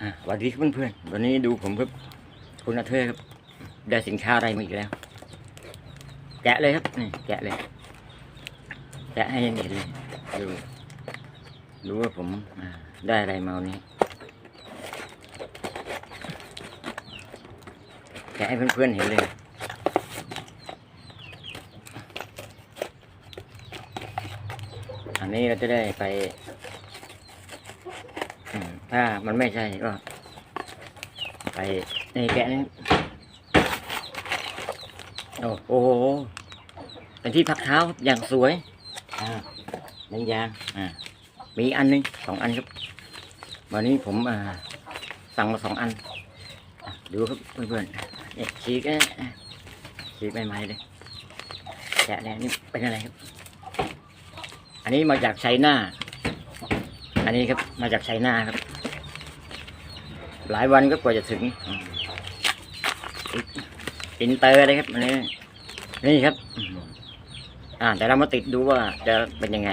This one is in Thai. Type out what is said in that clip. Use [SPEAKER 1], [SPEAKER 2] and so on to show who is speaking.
[SPEAKER 1] อะสวัสดีครับเพื่อนวันนี้ดูผมครับ คุณอาเธอร์ครับ ได้สินค้าอะไรมาอีกแล้ว แกะเลยครับนี่แกะเลย แกะให้เห็นเลยดูดูว่าผมได้อะไรมาวันนี้แกะให้เพื่อนๆเห็นเลยอันนี้เราจะได้ไป ถ้ามันไม่ใช่ก็ไปในแกะนี้โอ้โหเป็นที่พักเท้าอย่างสวยอ่านังยางอ่ามีอันหนึงสองอันครับวันนี้ผมอ่าสั่งมาสองอันดูครับเพื่อนๆเนี่ยฉีกนะฉีกใบไม้เลยแกะเนี่ยนี่เป็นอะไรครับ อันนี้มาจากไชน่า อันนี้ครับมาจากไชน่าครับ หลายวันก็กว่าจะถึงอินเตอร์เลยครับอันนี้นี่ครับอืมอ่าแต่เรามาติดดูว่าจะเป็นยังไง